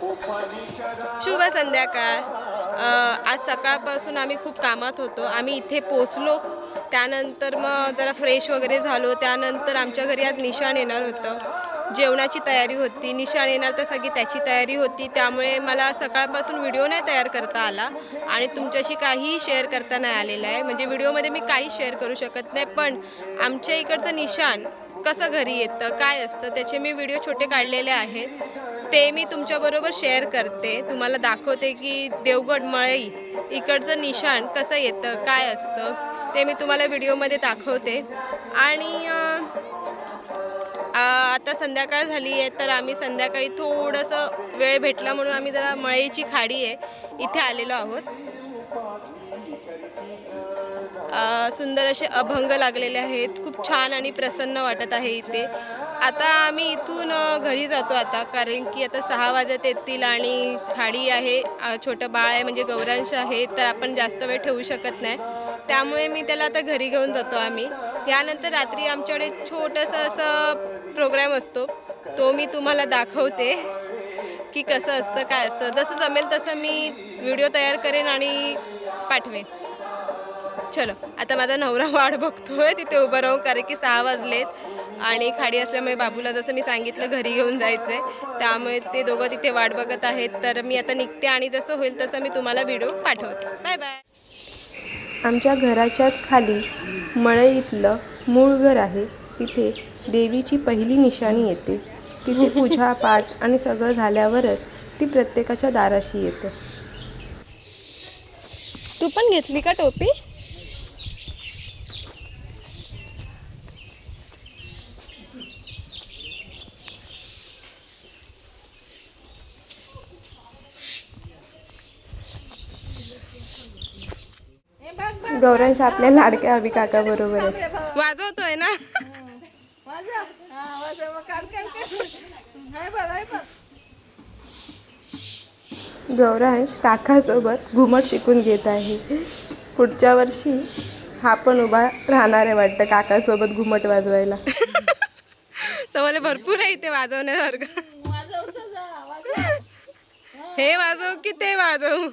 शुभ संध्याकाळ. आज सकाळपासून आम्ही खूप कामात होतो. आम्ही इथे पोचलो त्यानंतर मग जरा फ्रेश वगैरे झालो. त्यानंतर आमच्या घरी आज निशाण येणार होतं. जेवणाची तयारी होती. निशाण येणार तर सगळी त्याची तयारी होती. त्यामुळे मला सकाळपासून व्हिडिओ नाही तयार करता आला आणि तुमच्याशी काहीही शेअर करता नाही आलेलं आहे. म्हणजे व्हिडिओमध्ये मी काहीच शेअर करू शकत नाही. पण आमच्या इकडचं निशाण कसं घरी येतं काय असतं त्याचे मी व्हिडिओ छोटे काढलेले आहेत. ते मी तुमच्याबरोबर शेअर करते. तुम्हाला दाखवते की देवगड मळई इकडचं निशाण कसं येतं काय असतं ते मी तुम्हाला व्हिडिओमध्ये दाखवते. आणि आता संध्याकाळ झाली आहे तर आम्ही संध्याकाळी थोडंसं वेळ भेटला म्हणून आम्ही जरा मळईची खाडी आहे इथे आलेलो आहोत. सुंदर असे अभंग लागलेले आहेत. खूप छान आणि प्रसन्न वाटत आहे इथे. आता आम्ही इथून घरी जातो आता कारण की आता सहा वाजत येतील आणि खाडी आहे छोटं बाळ आहे म्हणजे गौरांश आहे तर आपण जास्त वेळ ठेवू शकत नाही. त्यामुळे मी त्याला आता घरी घेऊन जातो आम्ही. यानंतर रात्री आमच्याकडे छोटंसं असं प्रोग्राम असतो. तो मी तुम्हाला दाखवते की कसं असतं काय असतं. जसं जमेल तसं मी व्हिडिओ तयार करेन आणि पाठवेन. चलो आता माझा नवरा वाट बघतोय तिथे उभं राहून कारण की सहा वाजलेत आणि खाडी असल्यामुळे बाबूला जसं मी सांगितलं घरी घेऊन जायचं आहे त्यामुळे ते दोघं तिथे वाट बघत आहेत. तर मी आता निघते आणि जसं होईल तसं मी तुम्हाला व्हिडिओ पाठवते. बाय बाय आमच्या घराच्याच खाली मळईतलं मूळ घर आहे. तिथे देवीची पहिली निशाणी येते. तिथे पूजा पाठ आणि सगळं झाल्यावरच ती प्रत्येकाच्या दाराशी येते. तू पण घेतली का टोपी? गौरांश आपल्या लाडक्या अभि काका बरोबर आहे. वाजवतोय ना? गौरांश काकासोबत घुमट शिकून घेत आहे. पुढच्या वर्षी हा पण उभा राहणार आहे वाटतं काकासोबत घुमट वाजवायला. तर मला भरपूर आहे इथे वाजवण्यासारखं. हे वाजव की ते वाजव?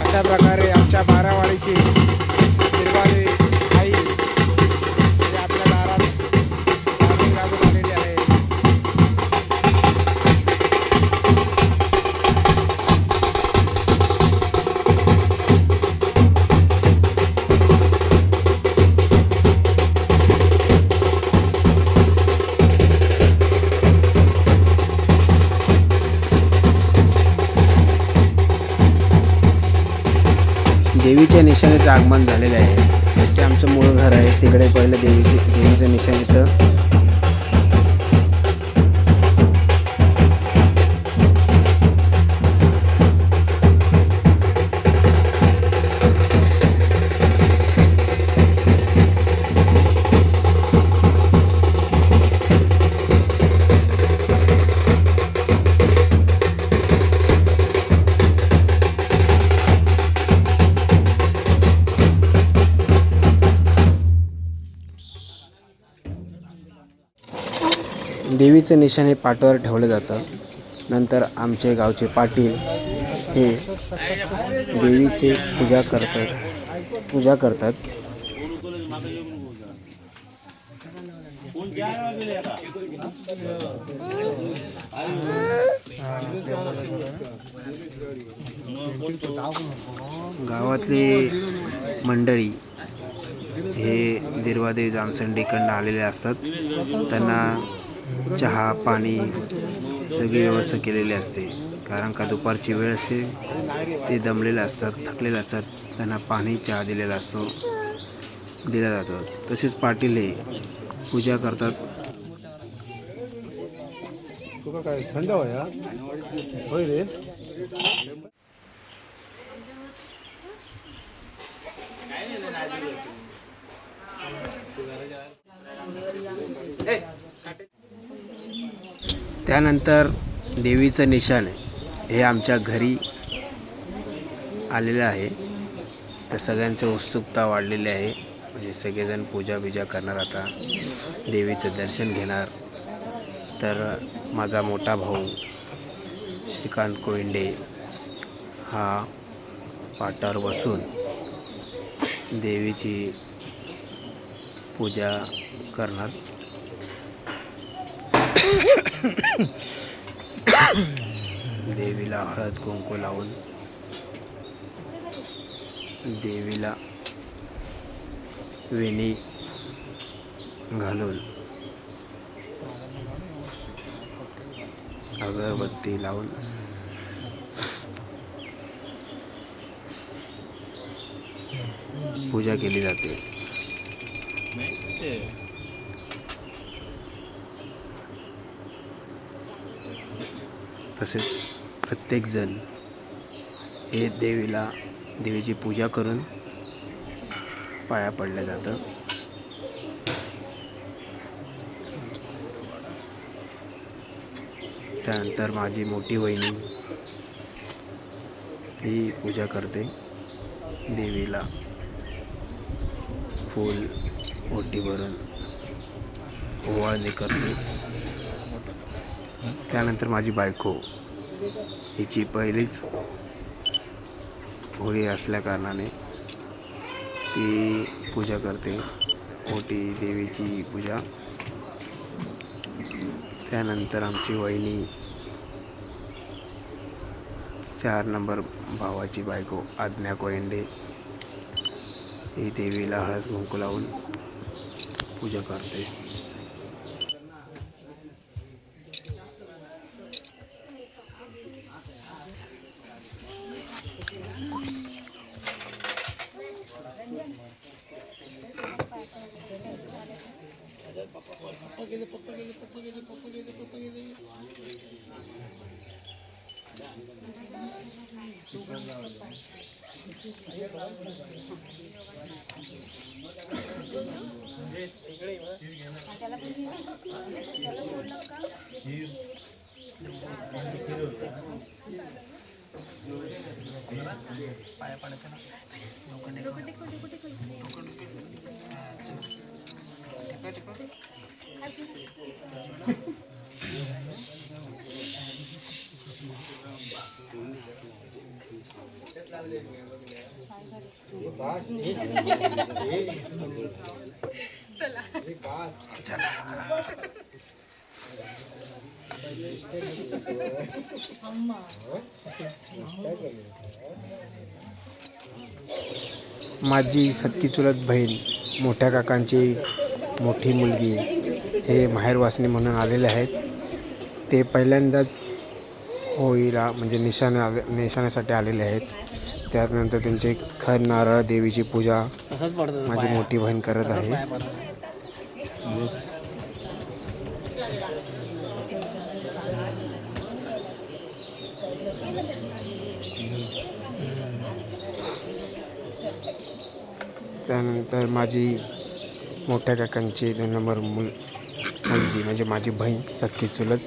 अशा प्रकारे आमच्या बारावाडीची आगमन झालेले आहे. ते आमचं मूळ घर आहे. तिकडे पहिलं देवीची देवीचं निशाण इथं. देवीचं निशाण हे पाटावर ठेवलं जातं. नंतर आमचे गावचे पाटील हे देवीचे पूजा करतात. पूजा करतात. गावातली मंडळी हे दिरवादेव जामसंडीकडनं आलेले असतात. त्यांना चहा पाणी सगळी व्यवस्था केलेली असते. कारण का दुपारची वेळ असते ते दमलेले असतात थकलेले असतात. त्यांना पाणी चहा दिलेला असतो दिला जातो. तसेच पाटील हे पूजा करतात. काय थंड होय रे. त्यानंतर देवीचं निशाण हे आमच्या घरी आलेलं आहे. तर सगळ्यांची उत्सुकता वाढलेली आहे. म्हणजे सगळेजण पूजा बिजा करणार आता. देवीचं दर्शन घेणार. तर माझा मोठा भाऊ श्रीकांत कोविंडे हा पाटावर बसून देवीची पूजा करणार. देवीला हळद कुंकू लावून. देवीला वेणी घालून. अगरबत्ती लावून. पूजा केली जाते. तसेच प्रत्येकजण हे देवीला देवीची पूजा करून पाया पडलं जातं. त्यानंतर माझी मोठी वहिनी ही पूजा करते. देवीला फूल ओटी भरून ओवाळणी करते. त्यानंतर माझी बायको. हिची पहिलीच होळी असल्याकारणाने ती पूजा करते. मोठी देवीची पूजा. त्यानंतर आमची वहिनी. चार नंबर भावाची बायको आज्ञा कोयंडे. ही देवीला हळद कुंकू लावून पूजा करते. पाया पाडायचं ना लोखंड माझी सख्खी चुलत बहीण मोठ्या काकांची मोठी मुलगी हे माहेरवासनी म्हणून आलेले आहेत. ते पहिल्यांदाच होळीला म्हणजे निशाणे निशाण्यासाठी आलेले आहेत. त्यानंतर त्यांचे खर नारळ देवीची पूजा माझी मोठी बहीण करत आहे. त्यानंतर माझी मोठ्या काकांची दोन नंबर मुल मुलगी म्हणजे माझी बहीण सख्खी चुलत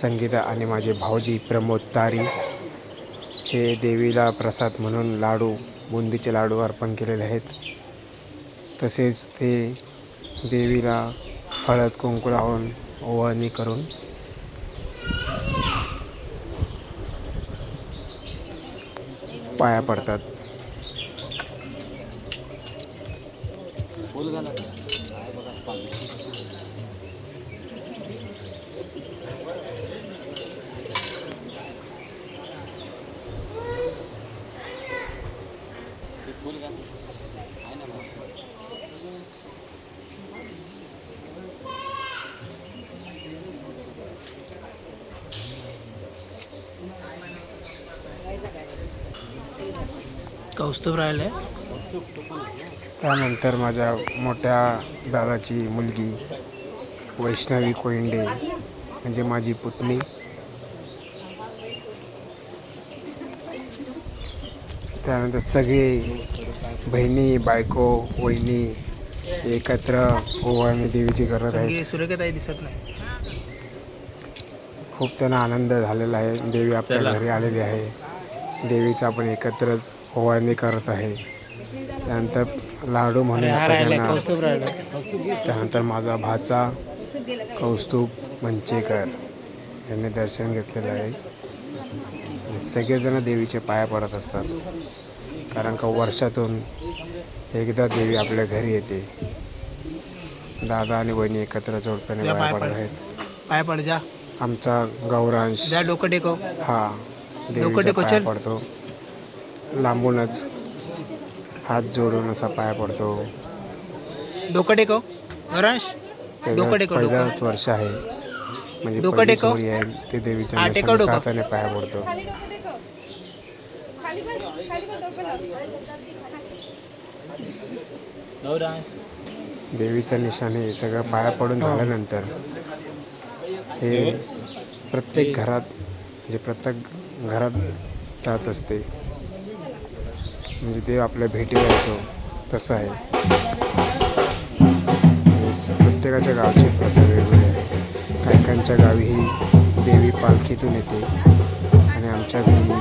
संगीता आणि माझे भाऊजी प्रमोद तारी हे देवीला प्रसाद म्हणून लाडू बुंदीचे लाडू अर्पण केलेले आहेत. तसेच ते देवीला हळद कुंकू लावून ओवाळणी करून पाया पडतात. कौस्तुभ राहिले त्यानंतर माझ्या मोठ्या दादाची मुलगी वैष्णवी कोयंडे म्हणजे माझी पुतणी. त्यानंतर सगळे बहिणी बायको वहिनी एकत्र ओवाळणी देवीची आहेत संगी सुरेखाताई दिसत नाही. खूप त्यांना आनंद झालेला आहे. देवी आपल्या घरी आलेली आहे. देवीचा आपण एकत्रच ओवाळणी करत आहे. त्यानंतर लाडू म्हणून सगळ्यांना त्यानंतर माझा भाचा कौस्तुभ मंचेकर. यांनी दर्शन घेतलेलं आहे. सगळेजण देवीचे पाया पडत असतात. कारण का वर्षातून एकदा देवी आपल्या घरी येते. दादा आणि वहिनी एकत्र जोडप्याने त्या पाया पडत पड. आहेत. पाय पड जा. आमचा गौरांश डोकं टेको हा डोकं टेको, पाया. पडतो. लांबूनच हात जोडून असा पाया पडतो डोकं टेको नरांश डोकं टेको डोकं पहिलंच वर्ष आहे म्हणजे डोकं टेकव. आहे ते देवीच्या हा, टेकव नशाने डोकं. हाताने पाया पडतो खाली डोकं टेकव. खाली बस खाली बस डोकं लाव. देवीचं निशाण हे सगळं पाया पडून झाल्यानंतर हे प्रत्येक घरात म्हणजे प्रत्येक घरात जात असते म्हणजे देव आपल्या भेटीला येतो. तसं आहे. प्रत्येकाच्या गावची प्रथा वेगवेगळी आहे काही काहींच्या गावी ही देवी पालखीतून येते. आणि आमच्या घरी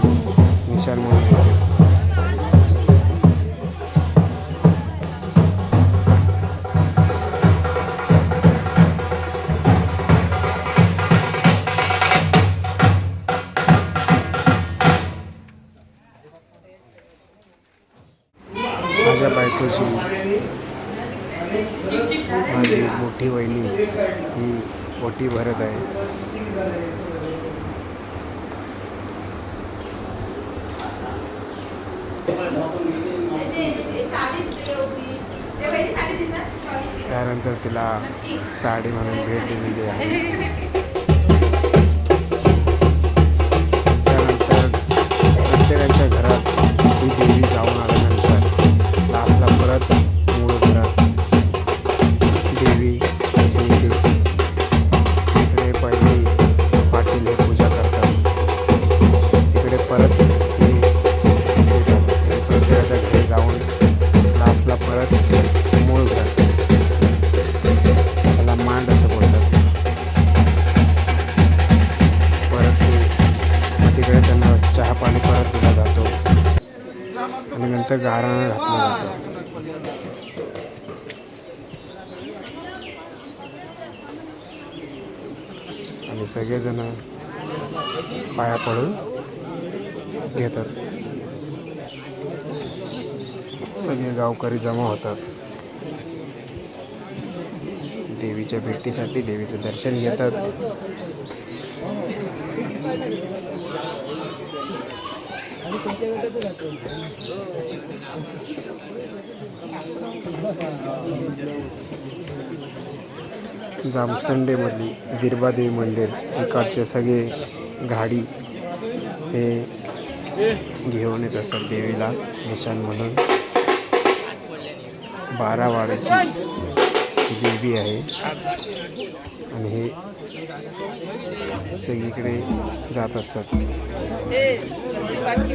निशाण म्हणून येते. मोठी वहिनी ही ओटी भरत आहे. त्यानंतर तिला साडी म्हणून भेट दिलेली आहे. इथं गारणं घातलं जातं. आणि सगळेजण पाया पडून घेतात. सगळे गावकरी जमा होतात. देवीच्या भेटीसाठी देवीचं दर्शन घेतात. जामसंडेमधली गिरबादेवी मंदिर इकडचे सगळे गाडी हे घेऊन येत असतात देवीला निशाण म्हणून. बारा वाड्याची देवी आहे. आणि हे सगळीकडे जात असतात. दोन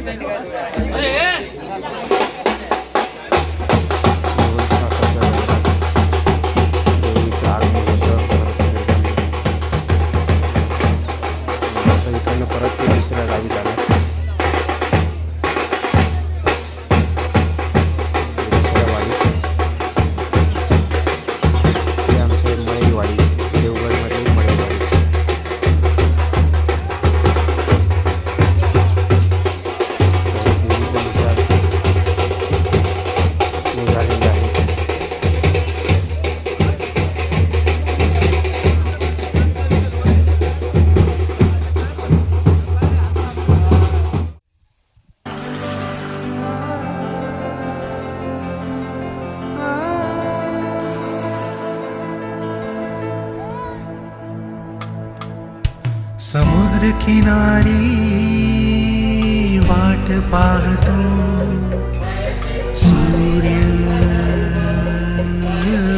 समुद्र किनारी वाट पाहतो। सूर्य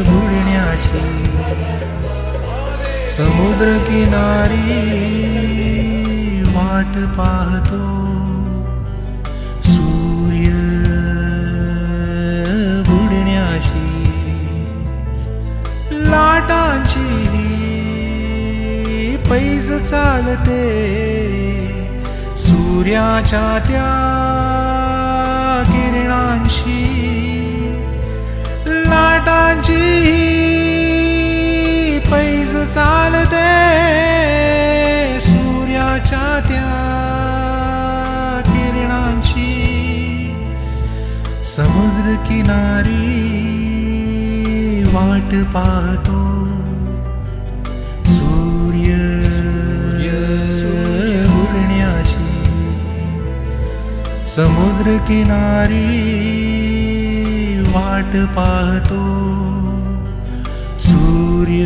बुडण्याची। समुद्र किनारी वाट पाहतो पैज चालते सूर्याच्या त्या किरणांशी. लाटांची पैज चालते सूर्याच्या त्या किरणांशी. समुद्र किनारी वाट पाहतो समुद्र किनारी वाट पाहतो. सूर्य